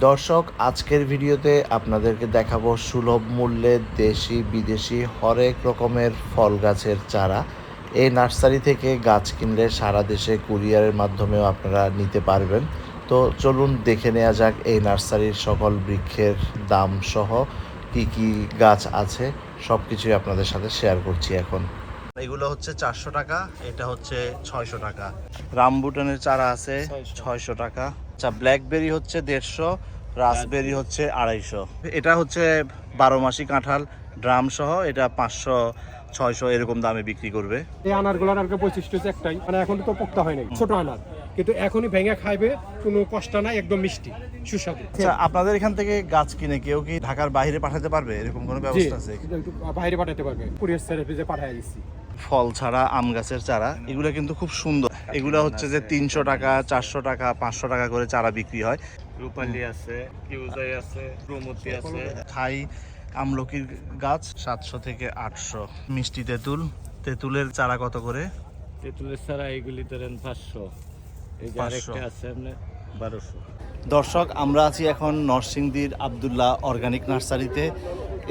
দর্শক আজকের ভিডিওতে আপনাদেরকে দেখাবো সুলভ মূল্যে দেশি বিদেশি হরেক রকমের ফল গাছের চারা। এই নার্সারি থেকে গাছ কিনলে সারা দেশে কুরিয়ারের মাধ্যমেও আপনারা নিতে পারবেন। তো চলুন দেখে নেওয়া যাক এই নার্সারির সকল বৃক্ষের দাম সহ কী কী গাছ আছে। সব কিছুই আপনাদের সাথে শেয়ার করছি এখন। এগুলো হচ্ছে চারশো টাকা এটা হচ্ছে ছয়শো টাকা। রামবুটানের চারা আছে ছয়শো টাকা। আচ্ছা ব্ল্যাকবেরি হচ্ছে দেড়শো রাসবেরি হচ্ছে আড়াইশো। এটা হচ্ছে বারো মাসি কাঁঠাল ড্রাম সহ এটা পাঁচশো ছয়শো এরকম দামে বিক্রি করবে। এই আনারগুলোর আর বৈশিষ্ট্য হচ্ছে একটাই মানে এখন তো পোক্তা হয় নাই ছোট আনার। কিন্তু এখনই ভেঙে খাইবে কোনো কষ্ট নাই একদম মিষ্টি সুস্বাদু। আচ্ছা আপনাদের এখান থেকে গাছ কিনে কেউ কি ঢাকার বাইরে পাঠাতে পারবে? এরকম কোনো ব্যবস্থা আছে? বাইরে পাঠাতে পারবে কুরিয়ার সার্ভিসে পাঠিয়ে দিচ্ছি। ফল ছাড়া আম গাছের চারা এগুলো কিন্তু খুব সুন্দর। এগুলো হচ্ছে যে তিনশো টাকা চারশো টাকা পাঁচশো টাকা করে চারা বিক্রি হয়। রূপালি আছে কিউজাই আছে প্রমতি আছে। থাই আমলকির গাছ সাতশো থেকে আটশো। মিষ্টি তেঁতুল তেঁতুলের চারা কত করে? তেঁতুলের চারা এইগুলি ধরেন পাঁচশো। এই যে আরেকটা আছে আপনার বারোশো। দর্শক আমরা আছি এখন নরসিংদীর আবদুল্লাহ অর্গানিক নার্সারিতে।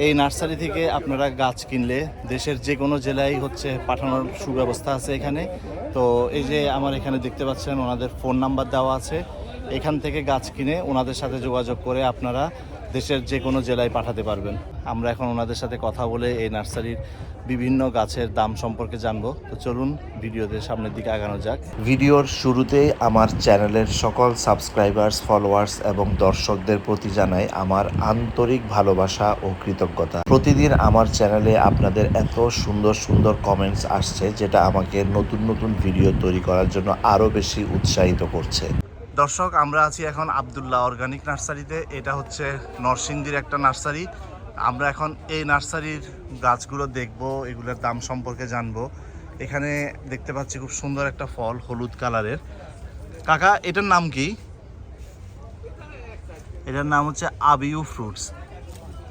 এই নার্সারি থেকে আপনারা গাছ কিনলে দেশের যে কোনো জেলায় হচ্ছে পাঠানোর সুব্যবস্থা আছে এখানে। তো এই যে আমার এখানে দেখতে পাচ্ছেন, ওনাদের ফোন নাম্বার দেওয়া আছে। এখান থেকে গাছ কিনে ওনাদের সাথে যোগাযোগ করে আপনারা দেশের যে কোনো জেলায় পাঠাতে পারবেন। আমরা এখন ওনাদের সাথে কথা বলে এই নার্সারির বিভিন্ন গাছের দাম সম্পর্কে জানব। তো চলুন ভিডিওতে সামনের দিকে আগানো যাক। ভিডিওর শুরুতেই আমার চ্যানেলের সকল সাবস্ক্রাইবার্স, ফলোয়ার্স এবং দর্শকদের প্রতি জানাই আমার আন্তরিক ভালোবাসা ও কৃতজ্ঞতা। প্রতিদিন আমার চ্যানেলে আপনাদের এত সুন্দর সুন্দর কমেন্টস আসছে, যেটা আমাকে নতুন নতুন ভিডিও তৈরি করার জন্য আরও বেশি উৎসাহিত করছে। দর্শক, আমরা আছি এখন আবদুল্লাহ অর্গানিক নার্সারিতে এটা হচ্ছে নরসিংদীর একটা নার্সারি। আমরা এখন এই নার্সারির গাছগুলো দেখব, এগুলোর দাম সম্পর্কে জানব। এখানে দেখতে পাচ্ছি খুব সুন্দর একটা ফল, হলুদ কালারের। কাকা, এটার নাম কি? এটার নাম হচ্ছে আবিউ ফ্রুটস।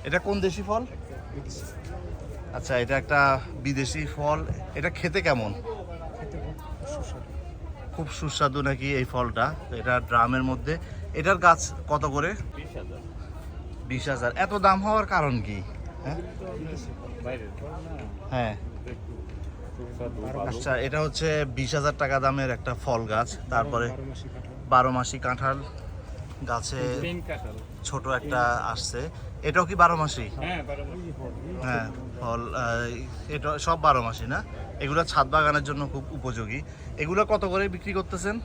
এটা কোন দেশি ফল? আচ্ছা এটা একটা বিদেশি ফল। এটা খেতে কেমন? খুব সুস্বাদু নাকি এই ফলটা? এটা ড্রামের মধ্যে। এটার গাছ কত করে? বিশ হাজার। বিশ হাজার। এত দাম হওয়ার কারণ কি? হ্যাঁ? হ্যাঁ। আচ্ছা এটা হচ্ছে বিশ হাজার টাকা দামের একটা ফল গাছ, তারপরে বারো মাসি কাঁঠাল। গাছে ছোট একটা আসছে। এটাও কি বারো মাসি। হ্যাঁ ফল এটা সব বারো মাসি না? এগুলো ছাদ বাগানের জন্য খুব উপযোগী। এগুলো কত করে বিক্রি করতেছেন?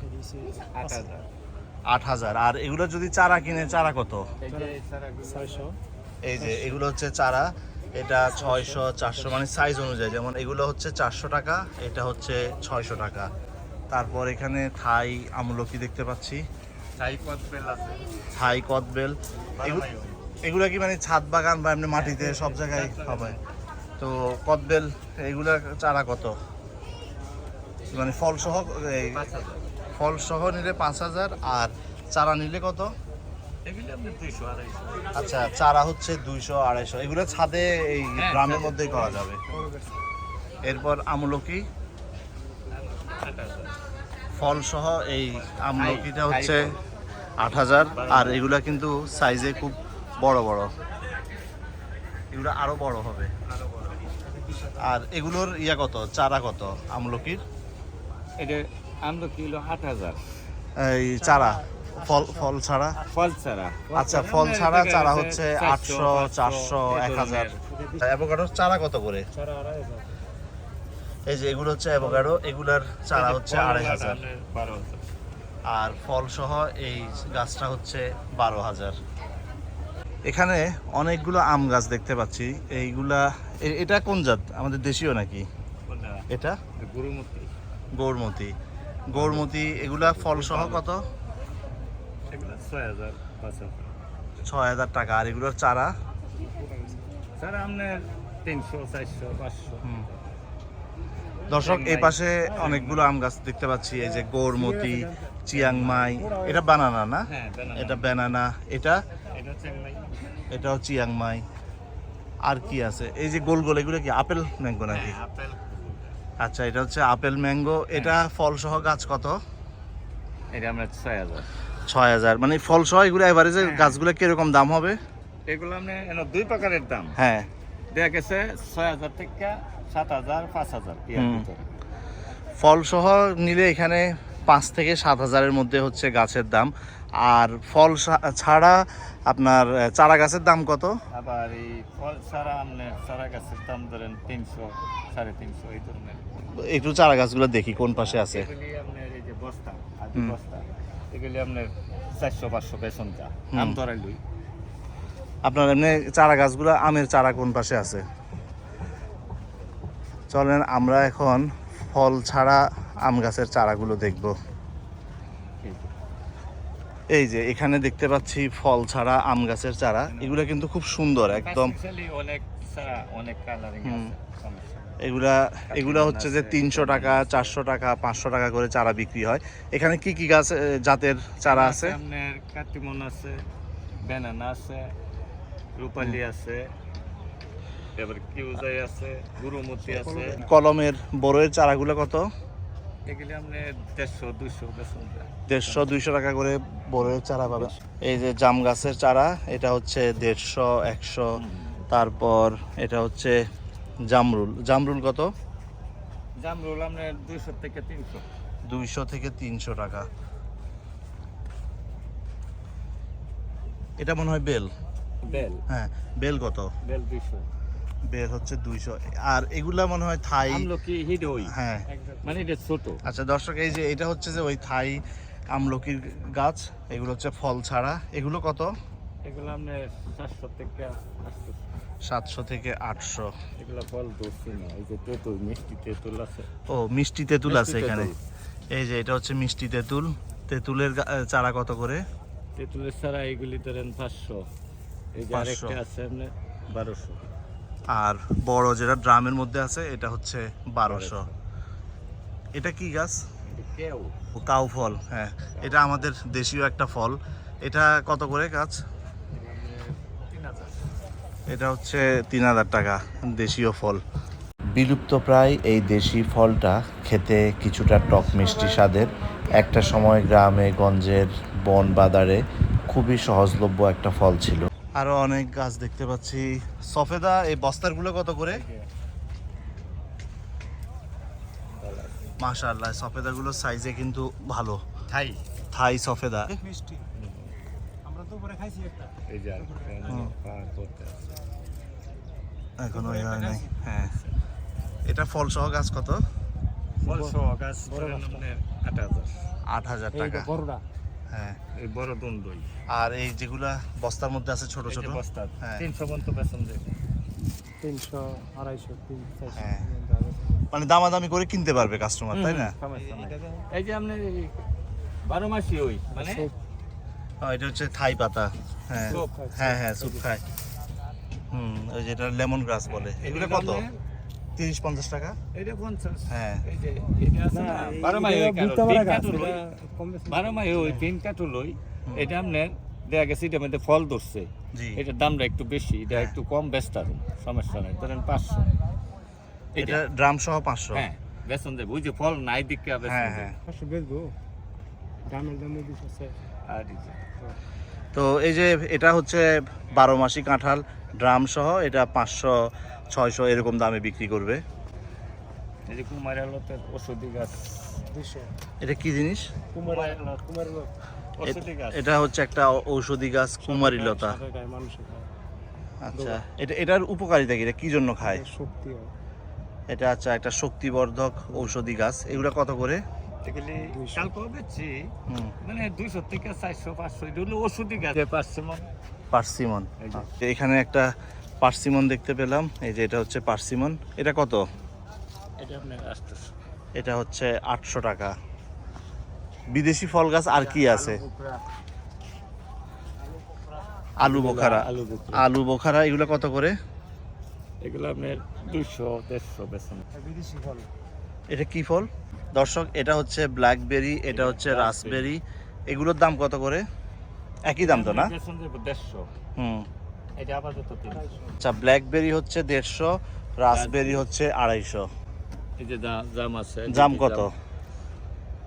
আট হাজার। আর এগুলো যদি চারা কিনে চারা কত? এই যে এই চারাগুলো ছয়শো। এই যে এগুলো হচ্ছে চারা এটা ছয়শো চারশো মানে সাইজ অনুযায়ী। যেমন এগুলো হচ্ছে চারশো টাকা এটা হচ্ছে ছয়শো টাকা। তারপর এখানে থাই আমলকি দেখতে পাচ্ছি। ছাই কদবেল আছে। থাই কদবেল এগু- এগুলো কি মানে ছাদ বাগান বা এমনি মাটিতে সব জায়গায় হবে? তো কদবেল এগুলা চারা কত? মানে ফল সহ এই পাঁচ হাজার। ফল সহ নিলে পাঁচ হাজার আর চারা নিলে কত। আচ্ছা চারা হচ্ছে দুইশো আড়াইশো। এগুলো ছাদে এই হ্যাঁ, গ্রামের মধ্যেই করা যাবে। এরপর আমলকি। আট হাজার। ফল সহ এই আমলকিটা হচ্ছে আট হাজার আর এগুলা কিন্তু সাইজে খুব বড় বড়। এগুলো আরও বড় হবে। আরও আর এগুলোর ইয়া কত? চারা কত আমলকির? এটা আমরা কিলো আট হাজার। এই চারা ফল ফল ছাড়া? ফল ছাড়া। আচ্ছা ফল ছাড়া চারা হচ্ছে আটশো চারশো এক হাজার। অ্যাভোকাডোর চারা কত করে। এই যে এগুলো হচ্ছে অ্যাভোকাডো এগুলার চারা হচ্ছে আড়াই হাজার। আর ফল সহ এই গাছটা হচ্ছে বারো হাজার। এখানে অনেকগুলো আম গাছ দেখতে পাচ্ছি। এইগুলা এটা কোন জাত? আমাদের দেশীয় নাকি? এটা? গুরুমতি গৌরমতি গৌরমতি এগুলা ফল সহ কত ছয় হাজার টাকা আর এগুলোর চারা? স্যার আপনার তিনশো চারশো পাঁচশো। দর্শক এই পাশে অনেকগুলো আম গাছ দেখতে পাচ্ছি এই যে গৌরমতি চিয়াংমাই এটা বানানা না? হ্যাঁ এটা ব্যানানা এটা? এটা এটাও চিয়াংমাই আর কি আছে? এই যে গোল গোল এগুলো কি আপেল ম্যাঙ্গো নাকি? হ্যাঁ, আপেল। আচ্ছা এটা হচ্ছে আপেল ম্যাঙ্গো। এটা ফল সহ গাছ কত? এটা আমরা ছয় হাজার। ছয় হাজার। মানে ফল সহ এগুলো এভারেজে গাছগুলো কীরকম দাম হবে? এগুলো এনে দুই প্রকারের দাম। হ্যাঁ। দেখা গেছে ছয় হাজার থেকে সাত হাজার পাঁচ হাজার ফল সহ নিলে এখানে পাঁচ থেকে সাত হাজারের মধ্যে হচ্ছে গাছের দাম। আর ফল ছাড়া আপনার চারা গাছের দাম কত? আবার এই ফল ছাড়া আপনি চারা গাছের দাম ধরেন তিনশো সাড়ে তিনশো এই ধরনের। একটু চারা গাছগুলো দেখি কোন পাশে আছে। আপনার এই যে বস্তা আদি বস্তা এগুলি আপনার চারশো পাঁচশো বেসন চা আম ধরাই লই। আপনার এমনি চারা গাছগুলো আমের চারা কোন পাশে আছে? চলেন আমরা এখন ফল ছাড়া আম গাছের চারাগুলো দেখব। এই যে এখানে দেখতে পাচ্ছি ফল ছাড়া আম গাছের চারা। এগুলো কিন্তু খুব সুন্দর একদম। এগুলা এগুলা হচ্ছে যে তিনশো টাকা চারশো টাকা পাঁচশো টাকা করে চারা বিক্রি হয়। এখানে কি কি গাছ জাতের চারা আছে? ব্যানানা আছে রূপালি আছে এবার কিউজাই আছে গুরুমতি আছে। কলমের বড়ের চারাগুলো কত? দেড়শো দুইশো টাকা করে বড়ের চারা পাবেন এই যে জাম গাছের চারা এটা হচ্ছে দেড়শো একশো তারপর এটা হচ্ছে জামরুল। জামরুল কত? জামরুল আপনার দুইশো থেকে তিনশো। দুইশো থেকে তিনশো টাকা। এটা মনে হয় বেল। বেল। হ্যাঁ বেল কত? বেল দুইশো। বেল হচ্ছে দুইশো। আর এগুলা মনে হয় থাই হ্যাঁ। মানে এটা ছোট। আচ্ছা দর্শক এই যে এটা হচ্ছে যে ওই থাই আমলকির গাছ এগুলো হচ্ছে ফল ছাড়া। এগুলো কত? এগুলো আপনার সাতশো থেকে সাতশো থেকে আটশো। এগুলো ফল ধরছি না এই যে তেঁতুল মিষ্টি তেঁতুল আছে। ও মিষ্টি তেঁতুল আছে এখানে। এই যে এটা হচ্ছে মিষ্টি তেঁতুল। তেঁতুলের চারা কত করে? তেঁতুলের ছাড়া এগুলি ধরেন পাঁচশো। এই যে আরেকটা আছে আপনার বারোশো। আর বড় যেটা ড্রামের মধ্যে আছে এটা হচ্ছে বারোশো। এটা কি গাছ? কাউ। ফল হ্যাঁ। এটা আমাদের দেশীয় একটা ফল। এটা কত করে গাছ? এটা হচ্ছে তিন হাজার টাকা দেশীয় ফল। বিলুপ্ত প্রায় এই দেশি ফলটা খেতে কিছুটা টক মিষ্টি স্বাদের। একটা সময় গ্রামে গঞ্জের বন বাজারে খুবই সহজলভ্য একটা ফল ছিল। আরও অনেক গাছ দেখতে পাচ্ছি। সফেদা এই বস্তারগুলো কত করে? মাশাআল্লাহ সফেদাগুলো সাইজে কিন্তু ভালো। থাই। থাই সফেদা। মিষ্টি। আমরা তো উপরে খাইছি একটা। এই যে আরেকটা, হুম। পার করতে আছে। এখনও ইয়ে নাই। হ্যাঁ। এটা ফল সহ গাছ কত? ফল সহ গাছ আট হাজার। আট হাজার টাকা। বড়টা হ্যাঁ। এই বড় দন্দই আর এই যেগুলা বস্তার মধ্যে আছে ছোট ছোট? বস্তা হ্যাঁ। তিনশো পর্যন্ত বেতন দেবে তিনশো আড়াইশো তিন হ্যাঁ। মানে দামাদামি করে কিনতে পারবে কাস্টমার তাই না? এই যে আপনার এই বারো মাসি ওই মানে? এটা হচ্ছে থাই পাতা। হ্যাঁ। হ্যাঁ হ্যাঁ স্যুপ খায় হুম ওই যেটা লেমন গ্রাস বলে। এগুলো কত? তিরিশ পঞ্চাশ টাকা। এটা পঞ্চাশ। হ্যাঁ। এই যে এটা আছে না বারো মাই। বারো মাই ওই তিন কাঠুল ওই এটা আপনার দেখা গেছে এটার মধ্যে ফল ধরছে। জি। এটার দামটা একটু বেশি এটা হ্যাঁ। একটু কম ব্যস্ত আর সমস্যা নাই ধরেন পাঁচশো। এটা ড্রাম সহ পাঁচশো। হ্যাঁ বেতন দেবে ওই যে ফল নাই দিকে বেতন হ্যাঁ হ্যাঁ। পাঁচশো বেচবো? দামের দামে আছে। আর তো এই যে এটা হচ্ছে বারো মাসি কাঁঠাল ড্রাম সহ এটা পাঁচশো ছয়শো এরকম দামে বিক্রি করবে। এই যে কুমার আলতের ওষুধি গাছ। এটা কি জিনিস? এটা হচ্ছে একটা ঔষধি গাছ কুমারী লতা আচ্ছা এটা এটার উপকারিতা কি? এটা কি জন্য খায়? শক্তি এটা আচ্ছা একটা শক্তিবর্ধক ঔষধি গাছ। এগুলো কত করে? এগুলি দুইশো। কালকেও বেচছি মানে দুইশো থেকে চারশো পাঁচশো এটা হলো ওষুধি গাছ পার্সিমন? এই যে। আচ্ছা, এখানে একটা পার্সিমন দেখতে পেলাম। এই যে এটা হচ্ছে পার্সিমন। এটা কত? এটা আপনার আটশোশো। এটা হচ্ছে আটশো টাকা। বিদেশি ফল গাছ আর কি আছে? আলু বোখারা। আলু বোখারা। এগুলো কত করে? এগুলো আপনার দুইশো দেড়শো বেতন বিদেশি ফল। এটা কি ফল? দর্শক এটা হচ্ছে ব্ল্যাকবেরি এটা হচ্ছে রাসবেরি এগুলোর দাম কত করে? একই দাম তো না? দেড়শো। হুম। এটা আপাতত আচ্ছা ব্ল্যাকবেরি হচ্ছে দেড়শো রাসবেরি হচ্ছে আড়াইশো। এই যে জাম আছে জাম কত?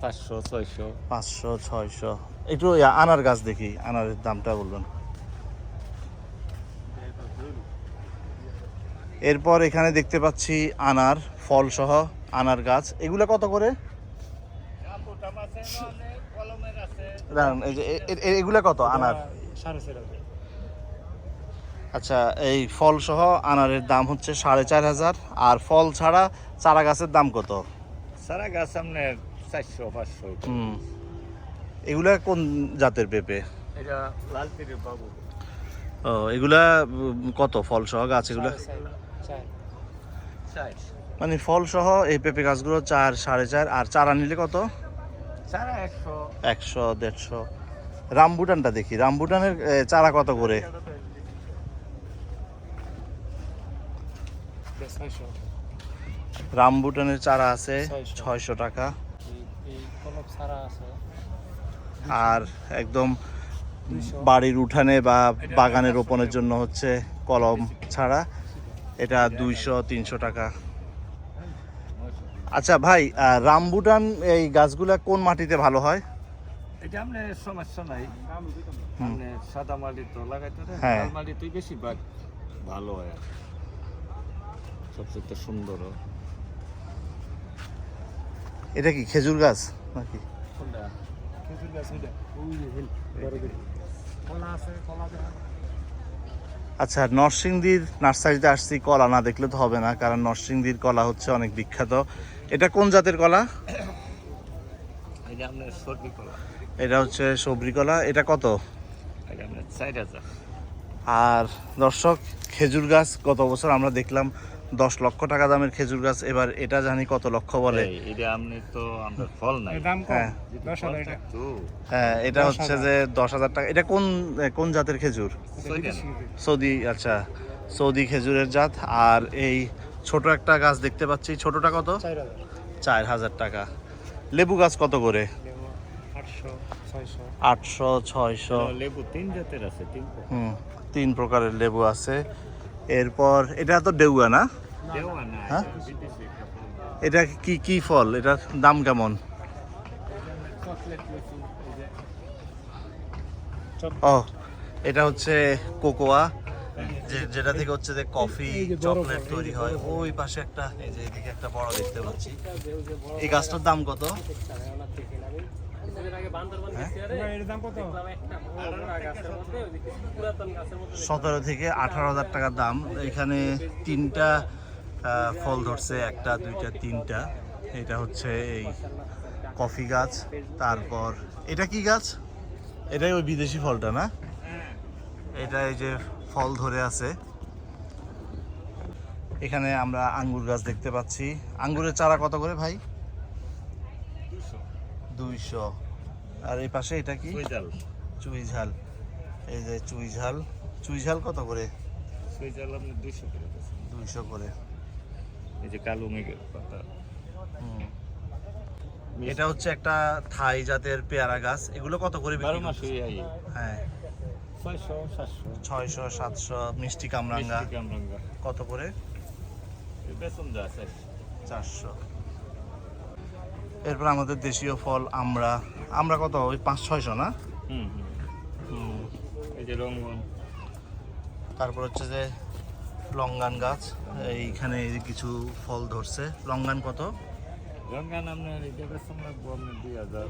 পাঁচশো ছয়শো। পাঁচশো ছয়শো। একটু আনার গাছ দেখি আনারের দামটা বলবেন। এরপর এখানে দেখতে পাচ্ছি আনার। ফল সহ আনার গাছ এগুলো কত করে? দাঁড়ান, এই যে এ- এ- এ- কত আনার? চার আচ্ছা এই ফল সহ আনারের দাম হচ্ছে সাড়ে চার হাজার আর ফল ছাড়া চারা গাছের দাম কত? সারা গাছ আপনার চারশো পাঁচশো। হুম। এগুলা কোন জাতের পেঁপে? এটা লাল তীরে বাবু ও এগুলা কত ফল সহ গাছ এগুলা? চার। চার। মানে ফল সহ এই পেঁপে গাছগুলো চার সাড়ে চার আর চারা নিলে কত? একশো। দেড়শো। রামবুটানটা দেখি। রামবুটানের চারা কত করে? রামবুটানের চারা আছে ছয়শো। টাকা। আর একদম বাড়ির উঠানে বা বাগানে রোপণের জন্য হচ্ছে কলম ছাড়া। এটা দুইশো তিনশো টাকা। আচ্ছা ভাই রামবুটান এই গাছগুলা কোন মাটিতে ভালো হয়? এটা আপনার সমস্যা নাই। আপনি সাদা মাটি তো লাগাইতে হ্যাঁ। লাল মাটি তুই বেশি ভালো হয় আর। সবচেয়ে তো সুন্দর। এটা কি খেজুর গাছ নাকি? কোনটা? খেজুর গাছ ওইটা। ওই হেল কলা আছে কলা দেখা আচ্ছা নরসিংদীর নার্সারিতে আসছি কলা না দেখলে তো হবে না কারণ নরসিংদীর কলা হচ্ছে অনেক বিখ্যাত। এটা কোন জাতের কলা? এটা হচ্ছে সবরি কলা। এটা কত? আর দর্শক খেজুর গাছ গত বছর আমরা দেখলাম দশ লক্ষ টাকা দামের খেজুর গাছ এবার এটা জানি কত লক্ষ বলে। এটা আপনি তো আমরা ফল নাই। দাম কম। হ্যাঁ। এটা। হ্যাঁ এটা হচ্ছে যে দশ হাজার টাকা। এটা কোন কোন জাতের খেজুর? সৌদি আচ্ছা। সৌদি খেজুরের জাত। আর এই ছোট একটা গাছ দেখতে পাচ্ছি। ছোটটা কত? চার হাজার। টাকা। লেবু গাছ কত করে? আটশো ছয়শো। লেবু তিন জাতের আছে তিন প্রকারের লেবু আছে। এরপর এটা তো ডেউয়া না? হ্যাঁ? এটা কি কি ফল? এটার দাম কেমন? ও এটা হচ্ছে কোকোয়া যে যেটা থেকে হচ্ছে যে কফি চকলেট তৈরি হয়। ওই পাশে একটা এই যে এদিকে একটা বড় দেখতে পাচ্ছি। এই গাছটার দাম কত? সতেরো। থেকে আঠারো হাজার টাকার দাম। এখানে তিনটা ফল ধরছে একটা দুইটা তিনটা। এটা হচ্ছে এই কফি গাছ। তারপর এটা কি গাছ? এটাই ওই বিদেশি ফলটা না? এটা এই যে ফল ধরে আছে। এখানে আমরা আঙ্গুর গাছ দেখতে পাচ্ছি। আঙ্গুরের চারা কত করে ভাই? দুইশো। আর এই পাশে এটা কি? চুই ঝাল এই যে চুই ঝাল চুই ঝাল কত করে? সুইজাল আপনি দুইশো করে। দুইশো করে। এই যে কালো মেঘের পাতা। এটা হচ্ছে একটা থাই জাতের পেয়ারা গাছ। এগুলো কত করে বিক্রি মাসে হ্যাঁ। ছয়শো সাতশো। মিষ্টি কামরাঙ্গা। কত করে? বেতন চারশো। এরপর আমাদের দেশীয় ফল আমরা আমরা কত? ওই পাঁচ ছয়শো না? তারপর হচ্ছে যে লঙ্গান গাছ এইখানে কিছু ফল ধরছে। লঙ্গান কত? আপনার দুই হাজার।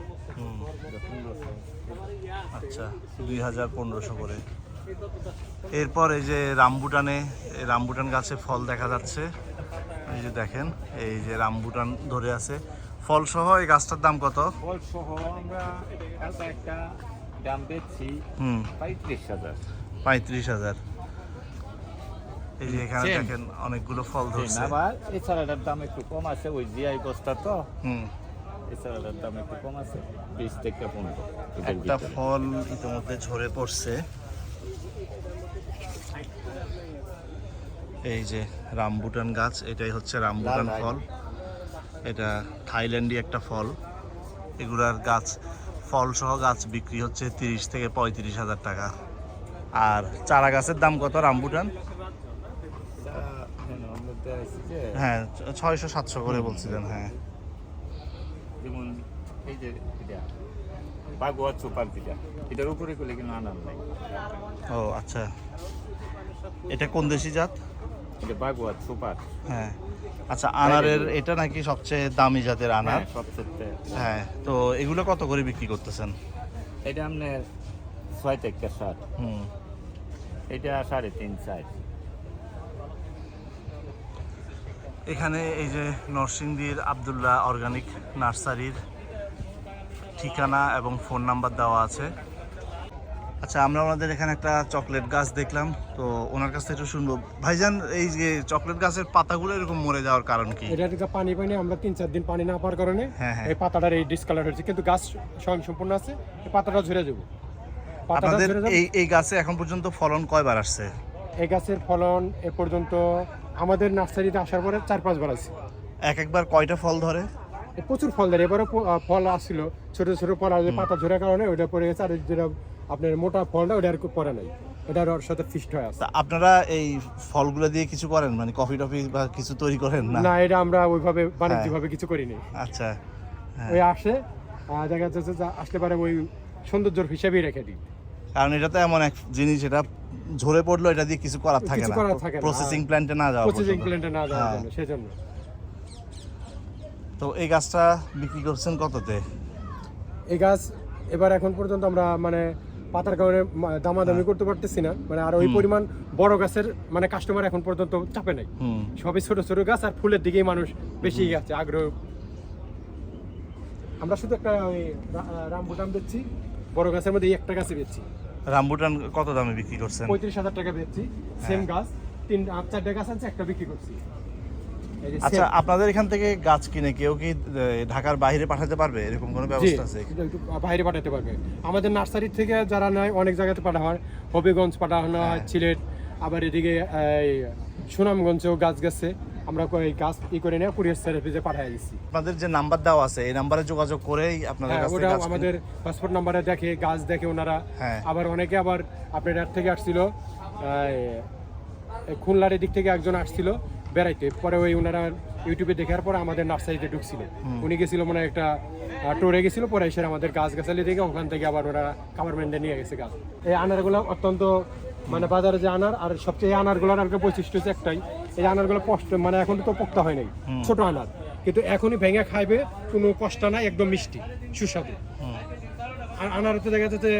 আচ্ছা দুই হাজার পনেরোশো করে। এরপর এই যে রামবুটানে এই রামবুটান গাছে ফল দেখা যাচ্ছে। এই যে দেখেন এই যে রামবুটান ধরে আছে। ফল সহ এই গাছটার দাম কত? ফল সহ আমরা কাঁচা একটা দাম বেচছি হুম। পঁয়ত্রিশ হাজার। পঁয়ত্রিশ হাজার। এই যে এখানে দেখেন অনেকগুলো ফল ধরছে। আবার এই চারাটার দাম একটু কম আছে ওই জিআই বস্তা তো। হুম। এই চারাটার দাম একটু কম আছে বিশ থেকে পনেরো। একটা ফল ইতিমধ্যে ঝরে পড়ছে। এই যে রামবুটান গাছ এটাই হচ্ছে রামবুটান। ফল। এটা থাইল্যান্ডই একটা ফল। এগুলার গাছ ফল সহ গাছ বিক্রি হচ্ছে তিরিশ থেকে পঁয়ত্রিশ হাজার টাকা। আর চারা গাছের দাম কত রামবুটান হ্যাঁ, ছয়শো সাতশো করে বলছিলেন হ্যাঁ। যেমন এই যে বাগুয়া সুপার যেটা এটার উপরে করলে কিন্তু আনার ও আচ্ছা। এটা কোন দেশি জাত? এটা সুপার হ্যাঁ। আচ্ছা আনারের এটা নাকি সবচেয়ে দামি জাতের আনার? হ্যাঁ সবচেয়ে। হ্যাঁ তো এগুলো কত করে বিক্রি করতেছেন? এটা আপনার ছয় থেকে সাত। হুম। এটা সাড়ে তিন চার এখানে এই যে নরসিংদীর আবদুল্লাহ অর্গানিক নার্সারির ঠিকানা এবং ফোন নাম্বার দেওয়া আছে। আচ্ছা আমরা ওনাদের এখানে একটা চকলেট গাছ দেখলাম তো ওনার কাছ থেকে একটু শুনব। ভাইজান এই যে চকলেট গাছের পাতাগুলো এরকম মরে যাওয়ার কারণ কি? এটা থেকে পানি পানি আমরা তিন চার দিন পানি না পাওয়ার কারণে হ্যাঁ, হ্যাঁ। এই পাতাটার এই ডিসকালার হয়েছে। কিন্তু গাছ স্বয়ং সম্পূর্ণ আছে এই পাতাটা ঝরে যাব। আপনাদের এই এই গাছে এখন পর্যন্ত ফলন কয়বার আসছে? এই গাছের ফলন এ পর্যন্ত আমাদের নার্সারিতে আসার পরে চার পাঁচবার আছে। এক একবার কয়টা ফল ধরে? প্রচুর ফল ধরে। এবারে প- আহ, ফল আসছিল। ছোট ছোট ফল আর পাতা ঝরার কারণে ওইটা পড়ে গেছে। আর যেটা আপনার মোটা ফলটা ওটা আর পরে নাই। ওটার ওর সাথে ফিস্ট হয়ে আছে। আপনারা এই ফলগুলো দিয়ে কিছু করেন? মানে কফি টফি বা কিছু তৈরি করেন? না? না এটা আমরা ওইভাবে বাণিজ্যিকভাবে কিছু করিনি। আচ্ছা। হ্যাঁ। ওই আসে দেখা যাচ্ছে যে আসলে পারে ওই সৌন্দর্যের হিসাবেই রেখে দিই। কারণ এটা তো এমন এক জিনিস এটা ঝরে পড়ল এটা দিয়ে কিছু করার থাকে না। করার থাকে প্রসেসিং হ্যাঁ। প্ল্যান্টে না যাওয়া প্রসেসিং প্ল্যান্টে না যাওয়ার হ্যাঁ। জন্য সেজন্য। তো এই গাছটা বিক্রি করছেন কততে? এই গাছ এবার এখন পর্যন্ত আমরা মানে পাতার কারণে দামাদামি করতে পারতেছি না। মানে আর ওই হ্যাঁ। পরিমাণ বড় গাছের মানে কাস্টমার এখন পর্যন্ত চাপে নাই। সবই ছোট ছোট গাছ আর ফুলের দিকেই মানুষ বেশি আছে আগ্রহ। আমরা শুধু একটা ওই রামবুটান বেচছি বড় গাছের মধ্যে একটা গাছে বেচছি। রামবুটান কত দামে বিক্রি করছেন? পঁয়ত্রিশ হাজার টাকা বেচছি সেম গাছ তিন আট চারটে গাছ আছে একটা বিক্রি করছি। আচ্ছা আপনাদের এখান থেকে গাছ কিনে কেউ কি ঢাকার বাইরে পাঠাতে পারবে? এরকম কোনো ব্যবস্থা আছে? বাইরে পাঠাতে পারবে। আমাদের নার্সারি থেকে যারা নেয় অনেক জায়গাতে পাঠানো হয়। হবিগঞ্জ পাঠানো হয় সিলেট আবার এদিকে সুনামগঞ্জেও গাছ গেছে। আমরা এই গাছ ই করে নিয়ে কুরিয়ার সার্ভিসে পাঠিয়ে দিচ্ছি আপনাদের যে নাম্বার দেওয়া আছে এই নাম্বারে যোগাযোগ করেই আপনাদের হ্যাঁ কাছ ওটা আমাদের পাসপোর্ট নাম্বারে দেখে গাছ দেখে ওনারা। হ্যাঁ। আবার অনেকে আবার আপনার থেকে আসছিল খুলনার দিক থেকে একজন আসছিল। বেড়াইতে। পরে ওই ওনারা ইউটিউবে দেখার পর আমাদের নার্সারিতে ঢুকছিল। উনি গেছিল মানে একটা টোরে গেছিল পরে এসে আমাদের গাছ গাছালি দেখে ওখান থেকে আবার ওরা কামার ম্যান্ডে নিয়ে গেছে গাছ। এই আনারগুলো অত্যন্ত মানে বাজারে যে আনার আর সবচেয়ে আনারগুলোর আর বৈশিষ্ট্য হচ্ছে একটাই এই আনারগুলো কষ্ট মানে এখন তো পোক্তা হয় নাই ছোট আনার। কিন্তু এখনই ভেঙে খাইবে কোনো কষ্ট নাই একদম মিষ্টি সুস্বাদু। আর আনার তো দেখা যাচ্ছে যে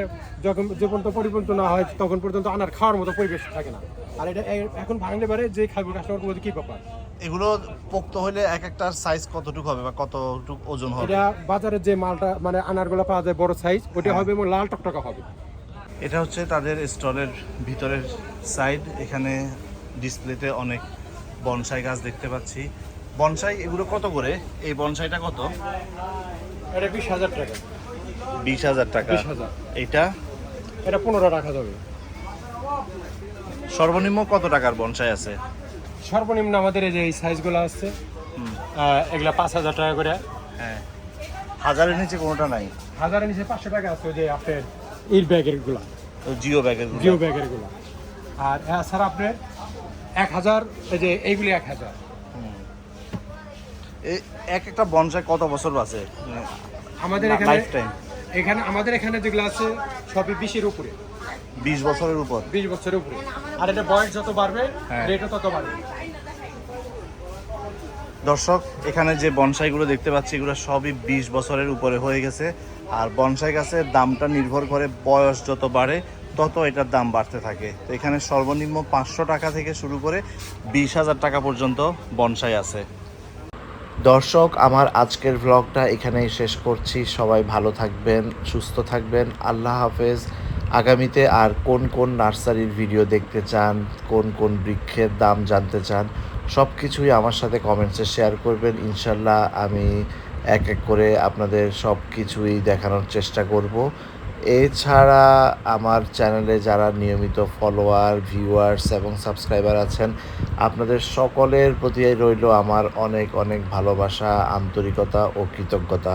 যখন যে পর্যন্ত পরিপূর্ণ না হয় তখন পর্যন্ত আনার খাওয়ার মতো পরিবেশ থাকে না। আর এটা এখন ভাঙলে পারে যে খাবে কাস্টমার মধ্যে কি ব্যাপার? এগুলো পোক্ত হলে এক একটার সাইজ কতটুকু হবে বা কতটুকু ওজন হবে? এটা বাজারে যে মালটা মানে আনারগুলো পাওয়া যায় বড় সাইজ ওটা হবে এবং লাল টকটকা হবে। এটা হচ্ছে তাদের স্টলের ভিতরের সাইড এখানে ডিসপ্লেতে অনেক বনসাই গাছ দেখতে পাচ্ছি। বনসাই এগুলো কত করে? এই বনসাইটা কত? এটা বিশ হাজার টাকা। বিশ হাজার টাকা। 20,000 এটা? এটা পনেরো রাখা যাবে। সর্বনিম্ন কত টাকার বনসাই আছে? সর্বনিম্ন আমাদের এই যে এই সাইজগুলো আছে এগুলা পাঁচ হাজার টাকা করে। হ্যাঁ। হাজারের নিচে কোনোটা নাই? হাজারের নিচে পাঁচশো টাকা আছে ওই যে আপনার ইল ব্যাগেরগুলা জিও ব্যাগের জিও ব্যাগেরগুলা আর এছাড়া আপনার এক হাজার এই যে এইগুলি এক হাজার। এক একটা বনসাই কত বছর আছে? আমাদের এখানে এখানে আমাদের এখানে যেগুলো আছে সবই বিশের উপরে। বিশ বছরের উপর। বিশ বছরের উপরে। আর এটা বয়স যত বাড়বে হ্যাঁ। রেটও তত বাড়বে। দর্শক এখানে যে বনসাইগুলো দেখতে পাচ্ছি এগুলো সবই বিশ বছরের উপরে হয়ে গেছে। আর বনসাই গাছের দামটা নির্ভর করে বয়স যত বাড়ে তত এটার দাম বাড়তে থাকে। তো এখানে সর্বনিম্ন পাঁচশো টাকা থেকে শুরু করে বিশ হাজার টাকা পর্যন্ত বনসাই আছে। দর্শক আমার আজকের ব্লগটা এখানেই শেষ করছি। সবাই ভালো থাকবেন সুস্থ থাকবেন। আল্লাহ হাফেজ। আগামীতে আর কোন কোন নার্সারির ভিডিও দেখতে চান, কোন কোন বৃক্ষের দাম জানতে চান সব কিছুই আমার সাথে কমেন্টসে শেয়ার করবেন। ইনশাল্লাহ আমি এক এক করে আপনাদের সব কিছুই দেখানোর চেষ্টা করব। এছাড়া আমার চ্যানেলে যারা নিয়মিত ফলোয়ার, ভিউয়ার্স এবং সাবস্ক্রাইবার আছেন, আপনাদের সকলের প্রতি রইল আমার অনেক অনেক ভালোবাসা, আন্তরিকতা ও কৃতজ্ঞতা।